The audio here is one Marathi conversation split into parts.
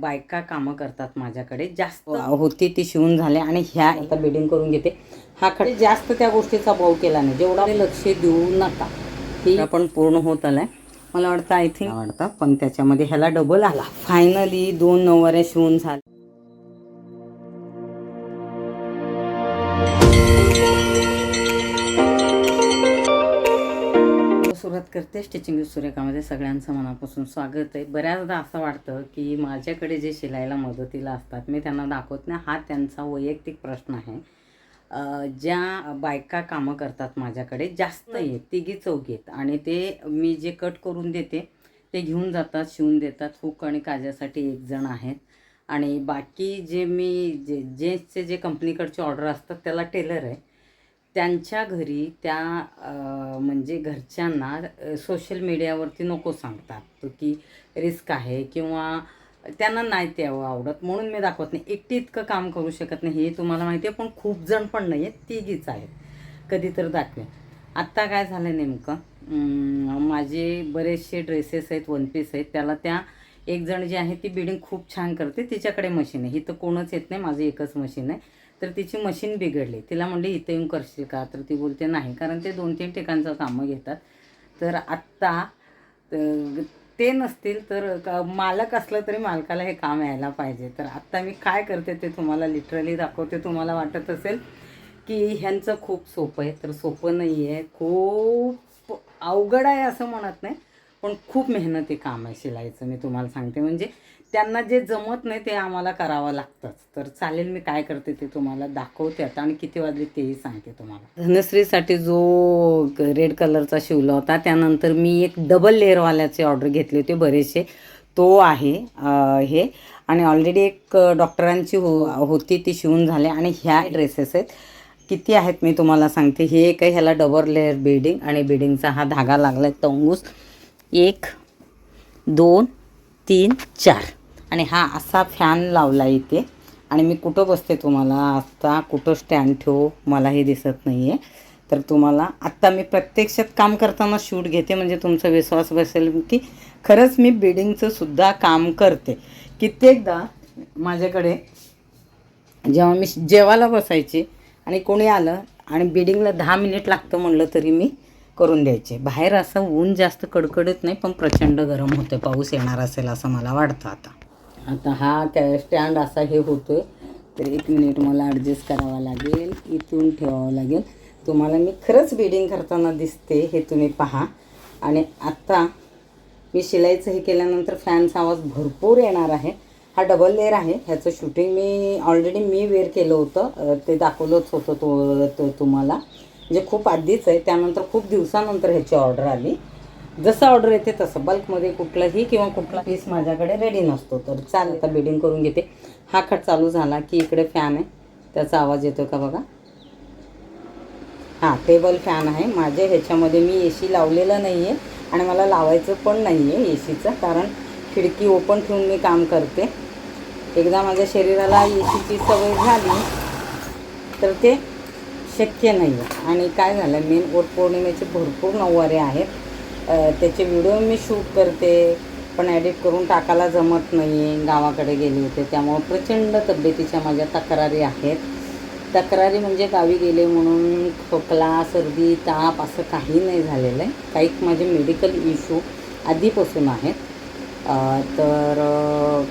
बायका कामं करतात माझ्याकडे. जास्त होती ती शिवून झाले आणि ह्या आता बिडिंग करून घेते. हा खडे जास्त त्या गोष्टीचा भाव केला नाही. जेवढा लक्ष देऊ नका. ही आपण पूर्ण होत आलाय. मला वाटतं आय थिंक वाटतं पण त्याच्यामध्ये ह्याला डबल आला. फायनली दोन नऊवाऱ्या शिवून झाल्या. सुरुवात करते स्टिचिंग सुरेखामध्ये सगळ्यांचं मनापासून स्वागत आहे. बऱ्याचदा असं वाटतं की माझ्याकडे जे शिलाईला मदतीला असतात मी त्यांना दाखवत नाही. हा त्यांचा वैयक्तिक प्रश्न आहे. ज्या बायका कामं करतात माझ्याकडे जास्त आहेत तिघी चौघी आहेत आणि ते मी जे कट करून देते ते घेऊन जातात शिवून देतात. हुक आणि काजासाठी एक जण आहेत. आणि बाकी जे मी जे जेचे जे कंपनीकडचे ऑर्डर असतात त्याला टेलर आहे. त्यांच्या घरी त्या म्हणजे घरच्यांना सोशल मीडियावरती नको सांगतात. तो की रिस्क आहे किंवा त्यांना नाही ते आवडत. म्हणून मी दाखवत नाही. एकटी इतकं काम करू शकत नाही. हे तुम्हाला माहिती आहे पण खूप जण पण नाही आहेत तिघीच आहेत. कधी तर दाखवेन. आत्ता काय झालं नेमकं? माझे बरेचसे ड्रेसेस आहेत वन पीस आहेत. त्याला त्या एक जण जी आहे ती बिल्डिंग खूप छान करते. तिच्याकडे मशीन आहे. ही तर कोणच येत नाही. माझं एकच मशीन आहे. तर तिची मशीन बिघडली. तिला म्हणले इथं येऊन करशील का? तर ती बोलते नाही कारण ते दोन तीन ठिकाणचं कामं घेतात. तर आत्ता ते नसतील तर मालक असलं तरी मालकाला हे काम यायला पाहिजे. तर आत्ता मी काय करते ते तुम्हाला लिटरली दाखवते. तुम्हाला वाटत असेल की ह्यांचं खूप सोपं आहे. तर सोपं नाही आहे. खूप अवघड आहे असं म्हणत नाही. पण खूप मेहनती काम आहे शिलाईचं मी तुम्हाला सांगते. म्हणजे त्यांना जे जमत नाही ते आम्हाला करावं लागतंच. तर चालेल मी काय करते ते तुम्हाला दाखवते आता. आणि किती वाजले तेही सांगते तुम्हाला. धनश्रीसाठी जो रेड कलरचा शिवला होता त्यानंतर मी एक डबल लेअरवाल्याचे ऑर्डर घेतले होते बरेचसे. तो आहे हे. आणि ऑलरेडी एक डॉक्टरांची हो होती ती शिवून झाले. आणि ह्या ड्रेसेस आहेत. किती आहेत मी तुम्हाला सांगते. हे एक आहे ह्याला डबल लेअर बिडिंग आणि बिडिंगचा हा धागा लागला आहे तंगूस. एक दोन तीन चार. आणि हा असा फॅन लावला इथे. आणि मी कुठं बसते तुम्हाला? आत्ता कुठं स्टँड ठेवू? मला हे दिसत नाही आहे तर तुम्हाला आत्ता मी प्रत्यक्षात काम करताना शूट घेते म्हणजे तुमचा विश्वास बसेल की खरंच मी बिडिंगचं सुद्धा काम करते. कित्येकदा माझ्याकडे जेव्हा मी जेवायला बसायची आणि कोणी आलं आणि बिडिंगला दहा मिनिट लागतं म्हणलं तरी मी करून द्यायचे. बाहेर असं ऊन जास्त कडकडत नाही पण प्रचंड गरम होतं पाऊस येणार असेल असं मला वाटतं आता. आता हा त्या स्टँड असा हे होतो आहे तर एक मिनिट मला ॲडजस्ट करावा लागेल इथून ठेवावं लागेल. तुम्हाला मी खरंच बिडिंग करताना दिसते हे तुम्ही पहा. आणि आत्ता मी शिलाईचं हे केल्यानंतर फॅनचा आवाज भरपूर येणार आहे. हा डबल लेअर आहे ह्याचं शूटिंग मी ऑलरेडी मी वेअर केलं होतं ते दाखवलंच होतं तो तो तुम्हाला. म्हणजे खूप आधीच आहे त्यानंतर खूप दिवसानंतर ह्याची ऑर्डर आली. जसं ऑर्डर येते तसं. बल्कमध्ये कुठलाही किंवा कुठला पीस माझ्याकडे रेडी नसतो. तर चाल आता बिडिंग करून घेते. हा खट चालू झाला की इकडे फॅन आहे. त्याचा आवाज येतो का बघा? हां टेबल फॅन आहे. माझ्या ह्याच्यामध्ये मी ए सी लावलेलं नाही आहे आणि मला लावायचं पण नाही आहे ए सीचं कारण खिडकी ओपन ठेवून मी काम करते. एकदा माझ्या शरीराला ए सीची सवय झाली तर ते शक्य नाही आहे आणि काय झालं मेन वट पौर्णिमेचे भरपूर नऊवारे आहेत. त्याचे व्हिडिओ मी शूट करते पण ॲडिट करून टाकायला जमत नाही गावाकडे गेले होते त्यामुळं प्रचंड तब्येतीच्या माझ्या तक्रारी आहेत. तक्रारी म्हणजे गावी गेले म्हणून खोकला सर्दी ताप असं काही नाही झालेलं आहे. काही माझे मेडिकल इश्यू आधीपासून आहेत. तर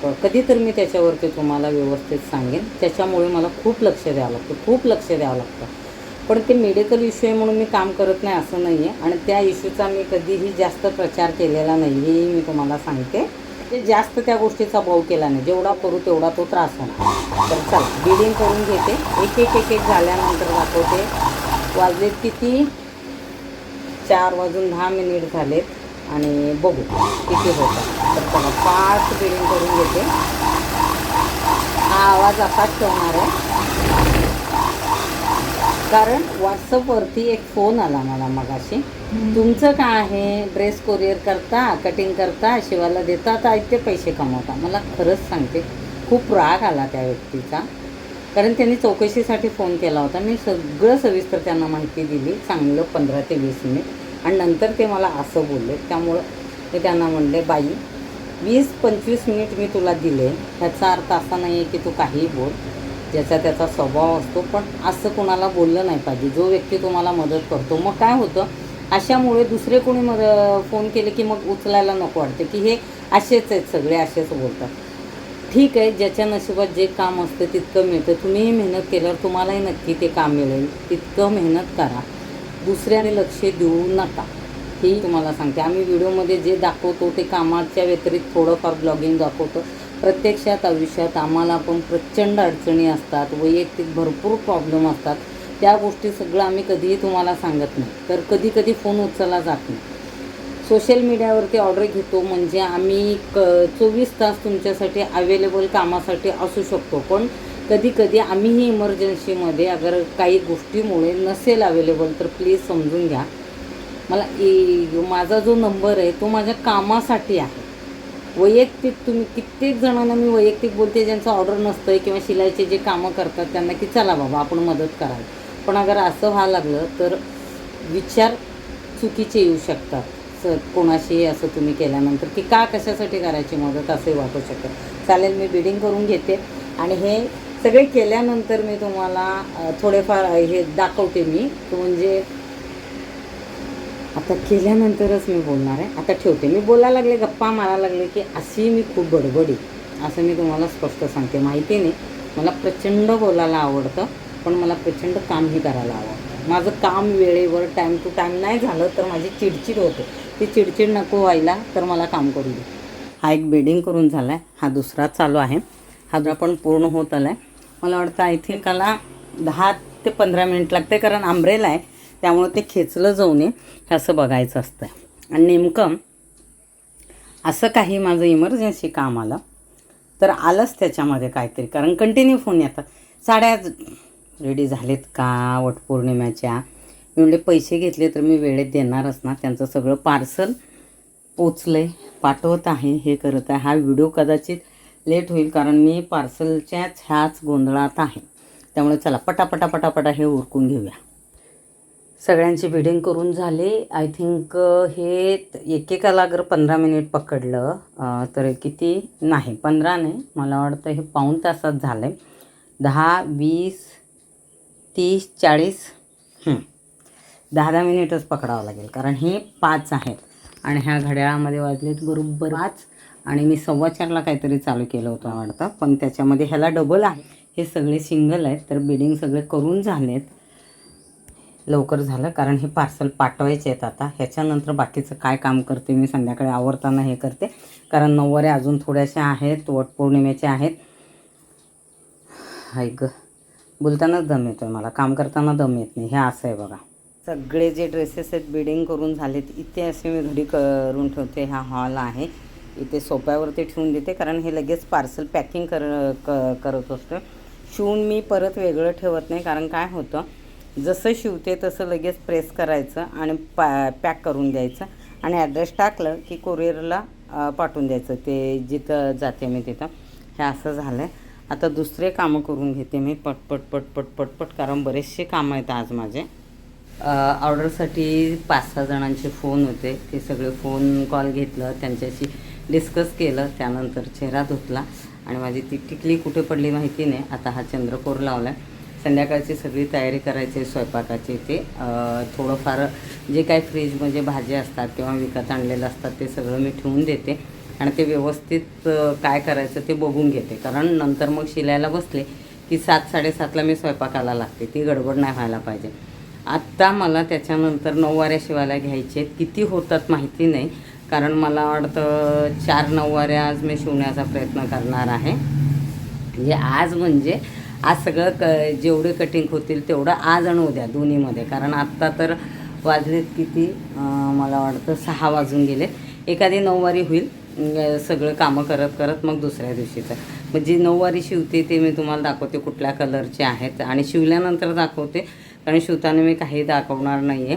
कधीतरी कधी तर मी त्याच्यावरती तुम्हाला व्यवस्थित सांगेन. त्याच्यामुळे मला खूप लक्ष द्यावं लागतं खूप लक्ष द्यावं लागतं. पण ते मेडिकल इश्यू आहे म्हणून मी काम करत नाही असं नाही आहे आणि त्या इश्यूचा मी कधीही जास्त प्रचार केलेला नाही हेही मी तुम्हाला सांगते. ते जास्त त्या गोष्टीचा भाव केला नाही. जेवढा करू तेवढा तो त्रास होणार. तर चला बिडिंग करून घेते. एक एक एक एक झाल्यानंतर दाखवते. वाजलेत किती? चार वाजून दहा मिनिट झालेत. आणि बघू किती होतं तर चला फास्ट बिडिंग करून घेते. हा आवाज असाच ठेवणार आहे. कारण व्हॉट्सअपवरती एक फोन आला मला मगाशी. तुमचं काय आहे? ड्रेस कोरिअर करता कटिंग करता शिवायला देता तर ते पैसे कमवता. मला खरंच सांगते खूप राग आला त्या व्यक्तीचा. कारण त्यांनी चौकशीसाठी फोन केला होता. मी सगळं सविस्तर त्यांना माहिती दिली चांगलं पंधरा ते वीस मिनिट. आणि नंतर ते मला असं बोलले त्यामुळं मी त्यांना म्हणले बाई वीस पंचवीस मिनिट मी तुला दिले. ह्याचा अर्थ असा नाही आहे की तू काहीही बोल. ज्याचा त्याचा स्वभाव असतो पण असं कोणाला बोललं नाही पाहिजे. जो व्यक्ती तुम्हाला मदत करतो. मग काय होतं? अशामुळे दुसरे कोणी मद फोन केले की मग उचलायला नको वाटते. की हे असेच आहेत सगळे असेच बोलतात. ठीक आहे ज्याच्या नशिबात जे काम असतं तितकं मिळतं. तुम्हीही मेहनत केल्यावर तुम्हालाही नक्की ते काम मिळेल. तितकं मेहनत करा. दुसऱ्याने लक्ष देऊ नका. ही तुम्हाला सांगते. आम्ही व्हिडिओमध्ये जे दाखवतो ते कामाच्या व्यतिरिक्त थोडंफार ब्लॉगिंग दाखवतो. प्रत्यक्षात आयुष्यात आम्हाला पण प्रचंड अडचणी असतात वैयक्तिक भरपूर प्रॉब्लेम असतात. त्या गोष्टी सगळं आम्ही कधीही तुम्हाला सांगत नाही. तर कधी कधी फोन उचलला जात नाही. सोशल मीडियावरती ऑर्डर घेतो म्हणजे आम्ही क चोवीस तास तुमच्यासाठी अवेलेबल कामासाठी असू शकतो. पण कधी कधी आम्हीही इमर्जन्सीमध्ये अगर काही गोष्टीमुळे नसेल अवेलेबल तर प्लीज समजून घ्या. मला ए माझा जो नंबर आहे तो माझ्या कामासाठी आहे. वैयक्तिक तुम्ही कित्येक जणांना मी वैयक्तिक बोलते ज्यांचं ऑर्डर नसतं आहे किंवा शिलाईचे जे कामं करतात त्यांना की चला बाबा आपण मदत कराल पण अगर असं व्हायला लागलं तर विचार चुकीचे येऊ शकतात. सर कोणाशी असं तुम्ही केल्यानंतर की का कशासाठी करायची मदत असंही वाटू शकतं. चालेल मी बिडिंग करून घेते. आणि हे सगळे केल्यानंतर मी तुम्हाला थोडेफार हे दाखवते मी. तो म्हणजे आता केल्यानंतरच मी बोलणार आहे. आता ठेवते. मी बोलायला लागले गप्पा मारायला लागले की अशी मी खूप बडबडी. असं मी तुम्हाला स्पष्ट सांगते. माहिती नाही. मला प्रचंड बोलायला आवडतं पण मला प्रचंड कामही करायला आवडतं. माझं काम वेळेवर टाईम टू टाईम नाही झालं तर माझी चिडचिड होते. ती चिडचिड नको व्हायला तर मला काम करू दे. हा एक बेडिंग करून झाला आहे हा दुसरा चालू आहे. हा जो पण पूर्ण होत आला आहे मला वाटतं आय थिंक आला दहा ते पंधरा मिनिट लागते कारण आंब्रेला आहे. त्यामुळं ते खेचलं जाऊ नये हे असं बघायचं असतं आणि नेमकं असं काही माझं इमर्जन्सी काम आलं तर आलंच त्याच्यामध्ये काहीतरी. कारण कंटिन्यू फोन येतात. साड्या रेडी झालेत का? वटपौर्णिमेच्या मी म्हणजे पैसे घेतले तर मी वेळेत देणारच ना. त्यांचं सगळं पार्सल पोचलं आहे पाठवत आहे हे करत आहे. हा व्हिडिओ कदाचित लेट होईल कारण मी पार्सलच्याच ह्याच गोंधळात आहे. त्यामुळे चला पटापटा पटापटा हे उरकून घेऊया. सगळ्यांची बिडिंग करून झाली. आय थिंक हे एकेकाला अगर पंधरा मिनिट पकडलं तर किती? नाही पंधरा नाही. मला वाटतं हे पाऊण तासात झालं आहे दहा वीस तीस चाळीस. दहा दहा मिनिटच पकडावं लागेल कारण हे पाच आहेत. आणि ह्या घड्याळामध्ये वाजलेत बरोबर पाच. आणि मी सव्वा चारला काहीतरी चालू केलं होतं वाटतं. पण त्याच्यामध्ये ह्याला डबल आहे. हे सगळे सिंगल आहेत तर बिडिंग सगळे करून झालेत. लवकर झालं. कारण हे पार्सल पाठवायचे आहेत आता. ह्याच्यानंतर बाकीचं काय काम करते मी संध्याकाळी आवरताना हे करते. कारण नऊवारे अजून थोड्याशा आहेत. वटपौर्णिमेच्या आहेत. ऐक बोलतानाच दम येतो आहे मला. काम करताना दम येत नाही. हे असं आहे बघा. सगळे जे ड्रेसेस आहेत बिडिंग करून झालेत इथे असे मी घडी करून ठेवते. हा हॉल आहे. इथे सोप्यावरती ठेवून देते. कारण हे लगेच पार्सल पॅकिंग कर क करत असतो शिवून मी परत वेगळं ठेवत नाही. कारण काय होतं जसं शिवते तसं लगेच प्रेस करायचं आणि पॅ पॅक करून द्यायचं आणि ॲड्रेस टाकलं की कोरिअरला पाठवून द्यायचं. ते जिथं जाते मी तिथं. हे असं झालं आहे आता दुसरे कामं करून घेते मी. पटपट पटपट पटपट कारण बरेचसे कामं आहेत आज माझे. ऑर्डरसाठी पाच सहा जणांचे फोन होते. ते सगळे फोन कॉल घेतलं. त्यांच्याशी डिस्कस केलं. त्यानंतर चेहरा धुतला. आणि माझी ती टिकली कुठे पडली माहिती नाही. आता हा चंद्रकोर लावला आहे संध्याकाळची सगळी तयारी करायची आहे स्वयंपाकाची ते. थोडंफार जे काही फ्रीजमध्ये भाज्या असतात किंवा विकत आणलेलं असतात ते सगळं मी ठेवून देते. आणि ते व्यवस्थित काय करायचं ते बघून घेते. कारण नंतर मग शिलायला बसले की सात साडेसातला मी स्वयंपाकाला लागते. ती गडबड नाही व्हायला पाहिजे. आत्ता मला त्याच्यानंतर नऊवाऱ्या शिवायला घ्यायचे आहेत. किती होतात माहिती नाही. कारण मला वाटतं चार नऊवाऱ्या आज मी शिवण्याचा प्रयत्न करणार आहे. म्हणजे आज म्हणजे आज सगळं क जेवढे कटिंग होतील तेवढं आज आणि उद्या दोन्हीमध्ये. कारण आत्ता तर वाजलेत किती? मला वाटतं सहा वाजून गेले. एखादी नऊवारी होईल. सगळं कामं करत करत मग दुसऱ्या दिवशीचं. मग जी नऊवारी शिवते ते मी तुम्हाला दाखवते कुठल्या कलरचे आहेत. आणि शिवल्यानंतर दाखवते. कारण शिवताना मी काही दाखवणार नाही आहे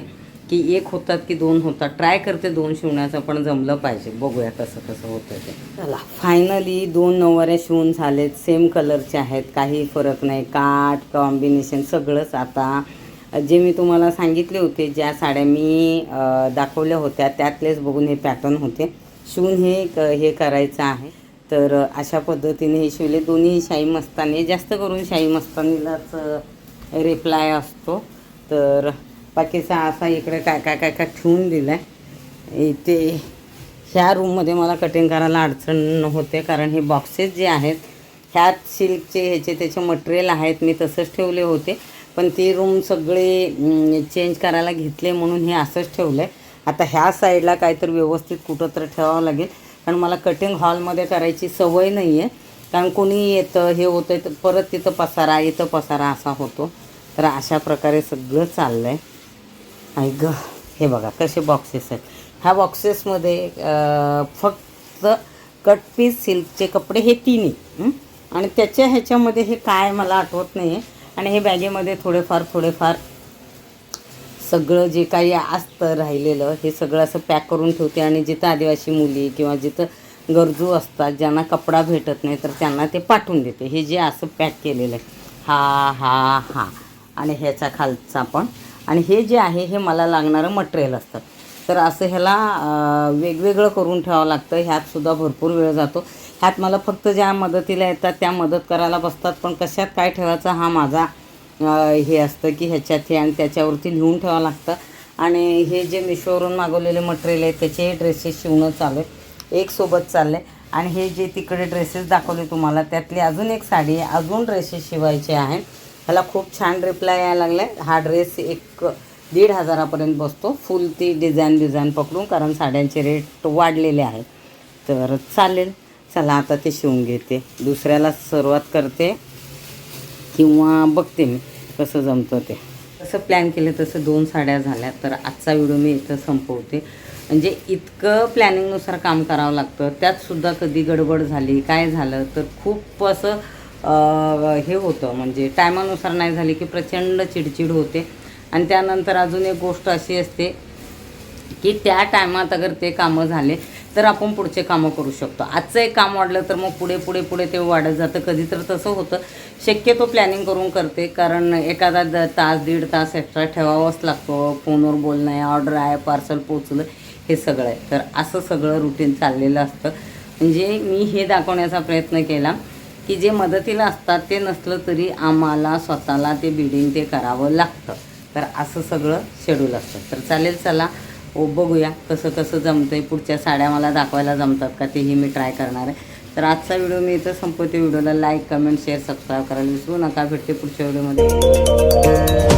की एक होतात की दोन होतात. ट्राय करते दोन शिवण्याचं पण जमलं पाहिजे. बघूया कसं कसं होतं ते. चला फायनली दोन नऊवाऱ्या शिवून झालेत. सेम कलरचे आहेत. काही फरक नाही. काठ कॉम्बिनेशन सगळंच आता. जे मी तुम्हाला सांगितले होते ज्या साड्या मी दाखवल्या होत्या त्यातलेच बघून हे पॅटर्न होते. शिवून हे क हे करायचं आहे. तर अशा पद्धतीने हे शिवले. दोन्ही शाही मस्तानी जास्त करून शाही मस्तानीलाच रिप्लाय असतो. तर बाकीचा असा इकडे काय काय काय काय ठेवून दिलं आहे इथे ह्या रूममध्ये मला कटिंग करायला अडचण होते कारण हे बॉक्सेस जे आहेत ह्यात सिल्कचे ह्याचे त्याचे मटेरियल आहेत मी तसंच ठेवले होते. पण ती रूम सगळे चेंज करायला घेतले म्हणून हे असंच ठेवलं आहे आता ह्या साईडला काहीतरी व्यवस्थित कुठं तर ठेवावं लागेल. कारण मला कटिंग हॉलमध्ये करायची सवय नाही आहे कारण कोणी येतं हे होतं तर परत तिथं पसारा इथं पसारा असा होतो. तर अशा प्रकारे सगळं चाललं आहे आई ग हे बघा कसे बॉक्सेस आहेत. ह्या बॉक्सेसमध्ये फक्त कट पीस सिल्कचे कपडे हे तिन्ही. आणि त्याच्या ह्याच्यामध्ये हे काय मला आठवत नाही आहे आणि हे बॅगेमध्ये थोडेफार थोडेफार सगळं जे काही असतं राहिलेलं हे सगळं असं पॅक करून ठेवते. आणि जिथं आदिवासी मुली किंवा जिथं गरजू असतात ज्यांना कपडा भेटत नाही तर त्यांना ते पाठवून देते. हे जे असं पॅक केलेलं आहे. हा हा हा. आणि ह्याचा खालचा पण आणि हे जे आहे हे मला लागणारं मटेरियल असतं. तर असं ह्याला वेगवेगळं करून ठेवावं लागतं. ह्यातसुद्धा भरपूर वेळ जातो. ह्यात मला फक्त ज्या मदतीला येतात त्या मदत करायला बसतात. पण कशात काय ठेवायचं हा माझा हे असतं की ह्याच्यात हे आणि त्याच्यावरती लिहून ठेवावं लागतं. आणि हे जे मिशोवरून मागवलेले मटेरियल आहे त्याचे ड्रेसेस शिवणं चालू आहे. एक सोबत चाललं आहे आणि हे जे तिकडे ड्रेसेस दाखवले तुम्हाला त्यातली अजून एक साडी आहे. अजून ड्रेसेस शिवायचे आहेत. ह्याला खूप छान रिप्लाय यायला लागला आहे हा ड्रेस एक दीड हजारापर्यंत बसतो. फुल ती डिझाईन डिझाईन पकडून कारण साड्यांचे रेट वाढलेले आहेत. तर चालेल. चला आता ते शिवून घेते. दुसऱ्याला सुरुवात करते. किंवा बघते मी कसं जमतं ते. कसं प्लॅन केलं तसं दोन साड्या झाल्या. तर आजचा व्हिडिओ मी इथं संपवते. म्हणजे इतकं प्लॅनिंगनुसार काम करावं लागतं. त्यातसुद्धा कधी गडबड झाली काय झालं तर खूप असं हे होतं म्हणजे टायमानुसार नाही झाली की प्रचंड चिडचिड होते. आणि त्यानंतर अजून एक गोष्ट अशी असते की त्या टायमात अगर ते कामं झाले तर आपण पुढचे कामं करू शकतो. आजचं एक काम वाढलं तर मग पुढे पुढे पुढे ते वाढत जातं. कधी तर तसं होतं. शक्यतो प्लॅनिंग करून करते कारण एखादा द तास दीड तास एक्स्ट्रा ठेवावाच लागतो. फोनवर बोलणं आहे ऑर्डर आहे पार्सल पोचलं हे सगळं आहे. तर असं सगळं रुटीन चाललेलं असतं. म्हणजे मी हे दाखवण्याचा प्रयत्न केला. की जे मदतीला असतात ते नसलं तरी आम्हाला स्वतःला ते बिडिंग ते करावं लागतं. तर असं सगळं शेड्यूल असतं. तर चालेल चला. ओ बघूया कसं कसं जमतं आहे पुढच्या साड्या मला दाखवायला जमतात का तेही मी ट्राय करणार आहे. तर आजचा व्हिडिओ मी इथं संपवते. व्हिडिओला लाईक कमेंट शेअर सबस्क्राईब करायला विसरू नका. भेटते पुढच्या व्हिडिओमध्ये.